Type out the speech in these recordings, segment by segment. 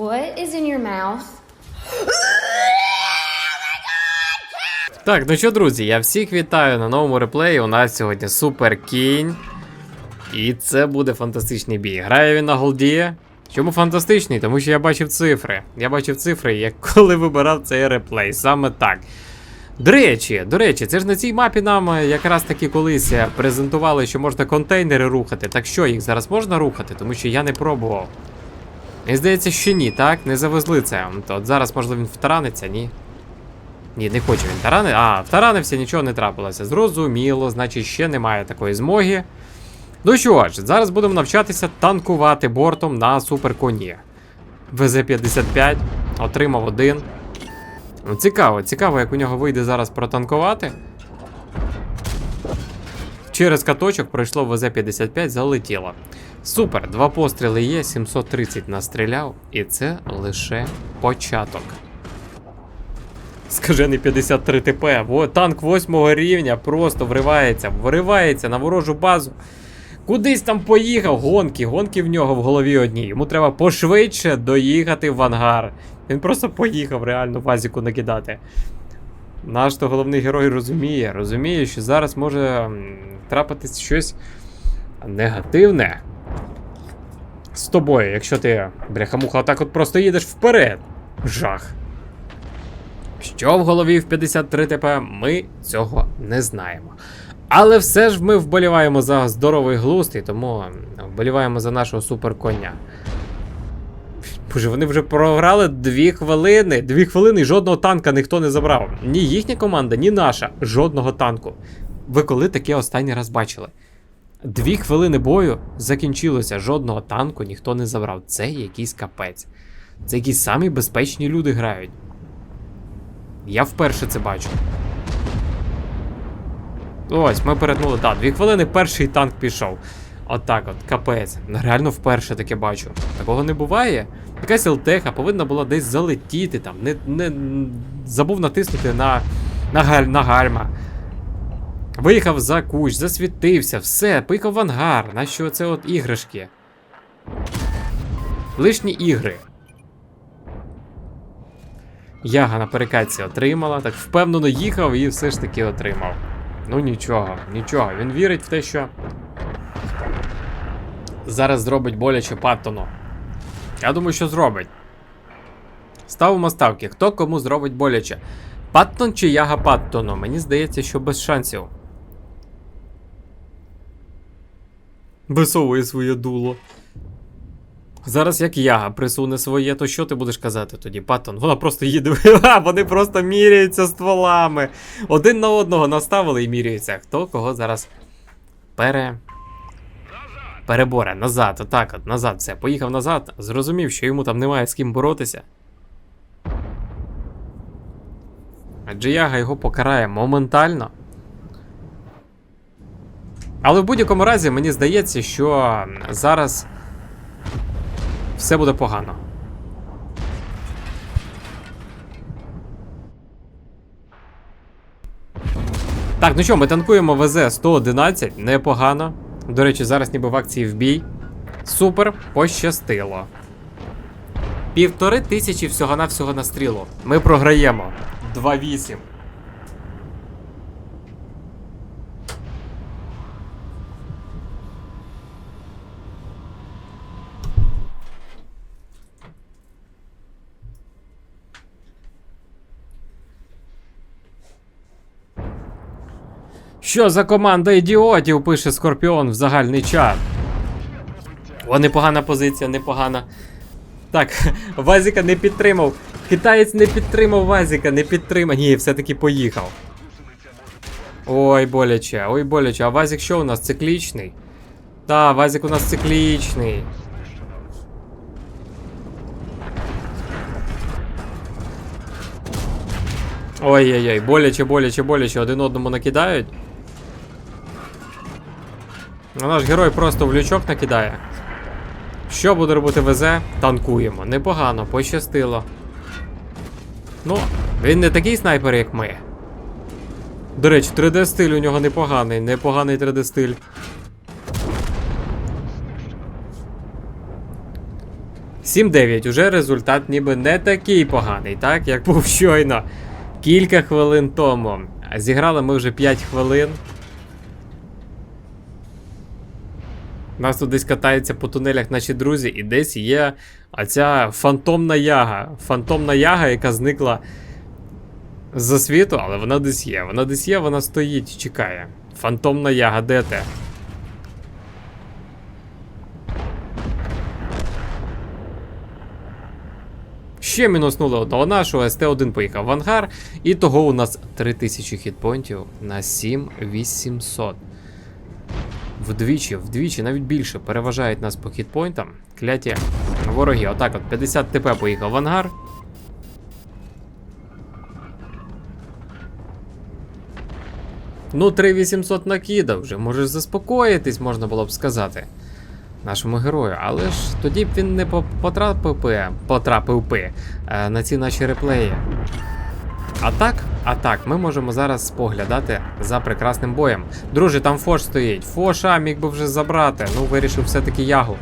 What is in your mouth? Так, ну що, друзі, я всіх вітаю на новому реплеї. У нас сьогодні супер кінь. І це буде фантастичний бій. Грає він на голді. Чому фантастичний? Тому що я бачив цифри. Я бачив цифри, як коли вибирав цей реплей. Саме так. До речі, до речі, це ж на цій мапі нам е, якраз таки колись е, презентували, що можна контейнери рухати. Так що їх зараз можна рухати, тому що я не пробував. Мені здається, що ні, так? Не завезли це. От, зараз, можливо, він втараниться, ні. Ні, не хоче він тарани. А, втаранився, нічого не трапилося. Зрозуміло, значить, ще немає такої змоги. Ну що ж, зараз будемо навчатися танкувати бортом на суперконі. ВЗ-55, отримав один. Ну, цікаво, цікаво, як у нього вийде зараз протанкувати. Через каточок пройшло ВЗ-55, залетіло. Супер, два постріли є, 730 настріляв, і це лише початок. Скажений 53 ТП. Во, танк 8 рівня просто вривається, вривається на ворожу базу. Кудись там поїхав, гонки, гонки в нього в голові одні. Йому треба пошвидше доїхати в ангар. Він просто поїхав реально вазіку накидати. Наш то головний герой розуміє, розуміє, що зараз може трапитись щось негативне з тобою, якщо ти, бляха-муха, отак от просто їдеш вперед. Жах. Що в голові в 53 ТП, ми цього не знаємо. Але все ж ми вболіваємо за здоровий глузд, і тому вболіваємо за нашого суперконя. Боже, вони вже програли дві хвилини. Дві хвилини і жодного танка ніхто не забрав. Ні їхня команда, ні наша. Жодного танку. Ви коли таке останній раз бачили? Дві хвилини бою закінчилося, жодного танку ніхто не забрав. Це якийсь капець. Це якісь самі безпечні люди грають. Я вперше це бачу. Ось, ми перетнули. Так, дві хвилини перший танк пішов. Отак от, капець. Ну, Реально вперше таке бачу. Такого не буває. Якась ЛТХ повинна була десь залетіти там. Не, не, забув натиснути на, на, галь, на гальма. Виїхав за кущ, засвітився, все, поїхав в ангар. Нащо це от іграшки? Лишні ігри. Яга на перекатці отримала, так впевнено їхав і все ж таки отримав. Ну нічого, нічого. Він вірить в те, що зараз зробить боляче Паттону. Я думаю, що зробить. Ставимо ставки. Хто кому зробить боляче? Паттон чи Яга Паттону? Мені здається, що без шансів. Висовує своє дуло. Зараз як Яга присуне своє, то що ти будеш казати тоді, Паттон? Вона просто їде. А, вони просто міряються стволами. Один на одного наставили і міряються. Хто кого зараз пере. Переборе, назад, отак от, назад, все, поїхав назад, зрозумів, що йому там немає з ким боротися. Адже Яга його покарає моментально. Але в будь-якому разі мені здається, що зараз все буде погано. Так, ну що, ми танкуємо ВЗ-111, непогано. До речі, зараз ніби в акції в бій. Супер, пощастило. Півтори тисячі всього-навсього на стрілу. Ми програємо. 2-8. Що за команда ідіотів, пише Скорпіон в загальний чат. О, непогана позиція, непогана. Так, Вазіка не підтримав. Китаєць не підтримав Вазіка, не підтримав. Ні, все-таки поїхав. Ой, боляче, ой, боляче. А Вазік що у нас циклічний? Та, Вазік у нас циклічний. Ой-ой-ой, боляче, боляче, боляче, один одному накидають. А наш герой просто в лючок накидає. Що буде робити ВЗ? Танкуємо. Непогано, пощастило. Ну, він не такий снайпер, як ми. До речі, 3D стиль у нього непоганий, непоганий 3D стиль. 7-9. Уже результат ніби не такий поганий, так? Як був щойно. Кілька хвилин тому. Зіграли ми вже 5 хвилин. У нас тут десь катаються по тунелях наші друзі, і десь є оця фантомна яга. Фантомна яга, яка зникла з світу, але вона десь є. Вона десь є, вона стоїть, чекає. Фантомна яга, де ти? Ще мінуснули одного нашого, СТ-1 поїхав в ангар, і того у нас 3000 хітпонтів на 7800. Вдвічі, вдвічі, навіть більше переважають нас по хітпойнтам. Кляті вороги. Отак от 50 ТП поїхав в ангар. Ну, 3800 накидав вже, можеш заспокоїтись, можна було б сказати. Нашому герою, але ж тоді б він не потрапив потрапив би е, на ці наші реплеї. А так, а так, ми можемо зараз споглядати за прекрасним боєм. Друже, там Фош стоїть. Фоша міг би вже забрати. Ну, вирішив все-таки ягу.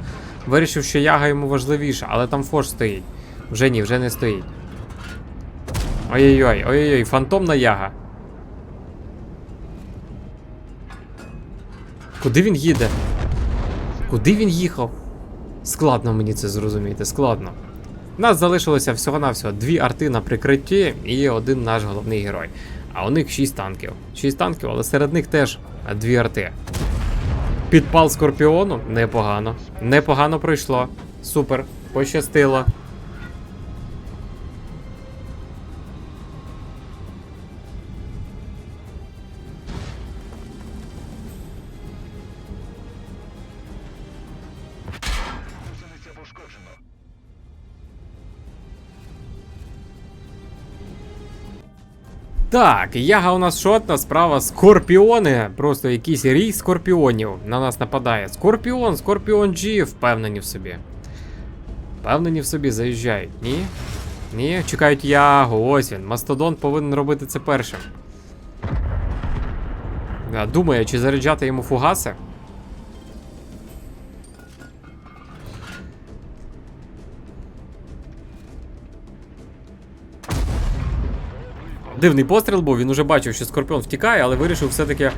Вирішив, що яга йому важливіша, але там Фош стоїть. Вже ні, вже не стоїть. Ой-ой-ой, ой-ой-ой, фантомна яга. Куди він їде? Куди він їхав? Складно мені це зрозуміти, складно. Нас залишилося всього-навсього дві арти на прикритті і один наш головний герой. А у них шість танків. Шість танків, але серед них теж дві арти. Підпал скорпіону непогано. Непогано пройшло. Супер, пощастило. Так, яга у нас шотна, справа скорпіони. Просто якийсь рій скорпіонів на нас нападає. Скорпіон, скорпіон G, впевнені в собі. Впевнені в собі, заїжджають. Ні? Ні, чекають ягу, ось він. Мастодон повинен робити це першим. Думає, чи заряджати йому фугаси. Дивний постріл був, він уже бачив, що Скорпіон втікає, але вирішив все-таки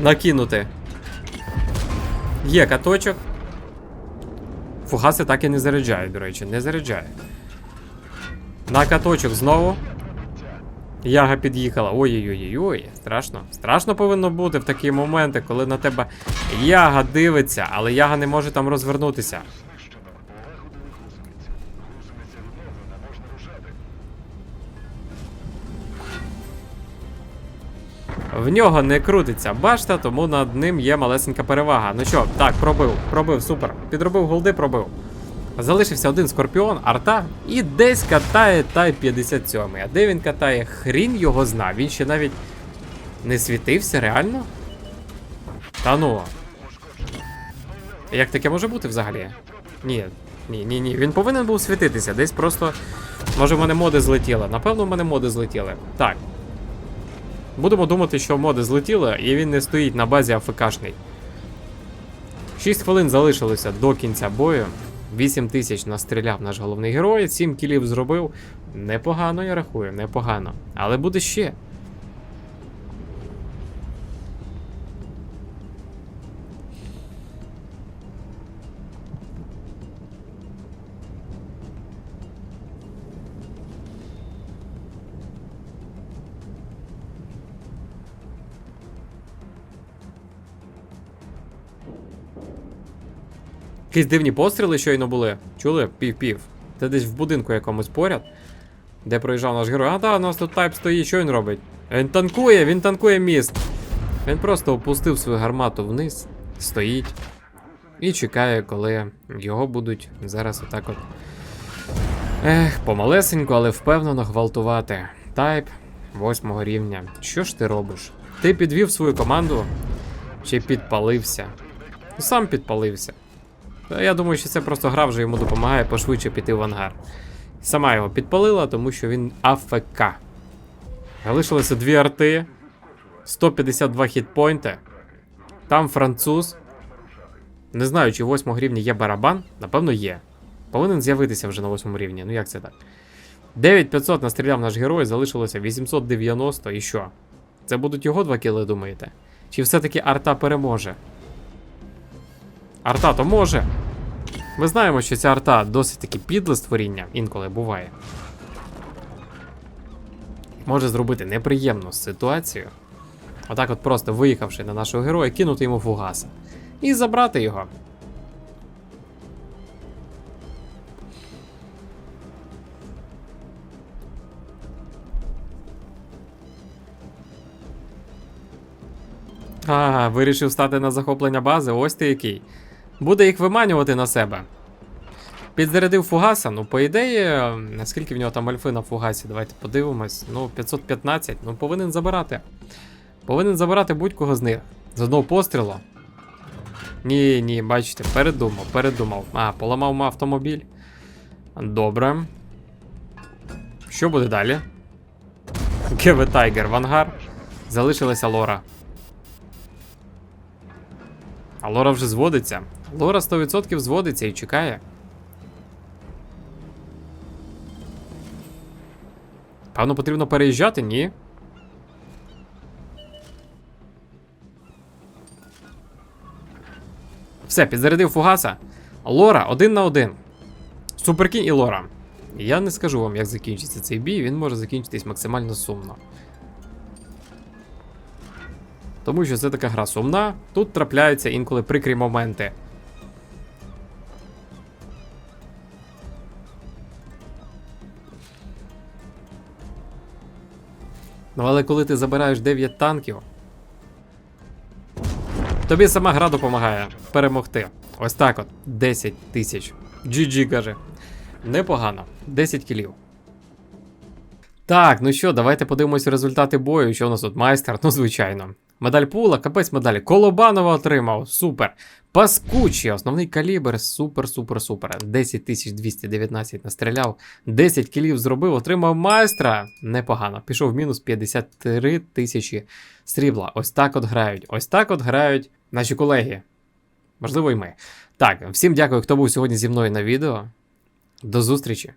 накинути. Є каточок. Фугаси так і не заряджають, до речі, не заряджає. На каточок знову. Яга під'їхала. Ой-ой-ой, страшно. Страшно повинно бути в такі моменти, коли на тебе яга дивиться, але яга не може там розвернутися. В нього не крутиться башта, тому над ним є малесенька перевага. Ну що, так, пробив, пробив, супер. Підробив голди, пробив. Залишився один скорпіон, арта, і десь катає Тай 57. А де він катає? Хрін його зна. Він ще навіть не світився, реально? Та ну. Як таке може бути взагалі? Ні, ні, ні, ні. Він повинен був світитися. Десь просто. Може, в мене моди злетіли. Напевно, в мене моди злетіли. Так. Будемо думати, що моди злетіли, і він не стоїть на базі АФКшний. 6 хвилин залишилося до кінця бою. 8 тисяч настріляв наш головний герой, 7 кілів зробив. Непогано, я рахую, непогано. Але буде ще. Якісь дивні постріли щойно були. Чули? Пів-пів. Це десь в будинку якомусь поряд, де проїжджав наш герой. А так, у нас тут тайп стоїть, що він робить? Він танкує, він танкує міст. Він просто опустив свою гармату вниз, стоїть і чекає, коли його будуть зараз отак от. Ех, помалесенько, але впевнено гвалтувати. Тайп восьмого рівня. Що ж ти робиш? Ти підвів свою команду чи підпалився? Сам підпалився. Я думаю, що це просто гра вже йому допомагає пошвидше піти в ангар. Сама його підпалила, тому що він АФК. Залишилося дві арти, 152 хітпойнти. Там француз. Не знаю, чи в 8 рівня є барабан. Напевно, є. Повинен з'явитися вже на восьмому рівні. Ну як це так? 9500 настріляв наш герой, залишилося 890 і що? Це будуть його два кіли, думаєте? Чи все-таки арта переможе? Арта то може. Ми знаємо, що ця арта досить таки підле створіння, інколи буває. Може зробити неприємну ситуацію. Отак, от просто виїхавши на нашого героя, кинути йому фугаса. І забрати його. Ага, вирішив стати на захоплення бази, ось ти який. Буде їх виманювати на себе. Підзарядив фугаса, ну, по ідеї, наскільки в нього там альфи на фугасі, давайте подивимось. Ну, 515, ну повинен забирати. Повинен забирати будь-кого з них. З одного пострілу. Ні, ні, бачите, передумав, передумав. А, поламав автомобіль. Добре. Що буде далі? Геве Тайгер в ангар. Залишилася Лора. А Лора вже зводиться. Лора 100% зводиться і чекає. Певно, потрібно переїжджати, ні? Все, підзарядив фугаса. Лора один на один. Суперкінь і Лора. Я не скажу вам, як закінчиться цей бій, він може закінчитись максимально сумно. Тому що це така гра сумна, тут трапляються інколи прикрі моменти. Ну, але коли ти забираєш 9 танків, тобі сама гра допомагає перемогти. Ось так от. 10 тисяч. GG каже. Непогано. 10 кілів. Так, ну що, давайте подивимось результати бою. Що у нас тут майстер? Ну, звичайно. Медаль пула, капець медалі. Колобанова отримав. Супер. Паскучий, основний калібр. Супер, супер, супер. 10219 настріляв. 10 кілів зробив, отримав майстра. Непогано. Пішов в мінус 53 тисячі срібла. Ось так от грають. Ось так от грають наші колеги. Можливо, і ми. Так, всім дякую, хто був сьогодні зі мною на відео. До зустрічі.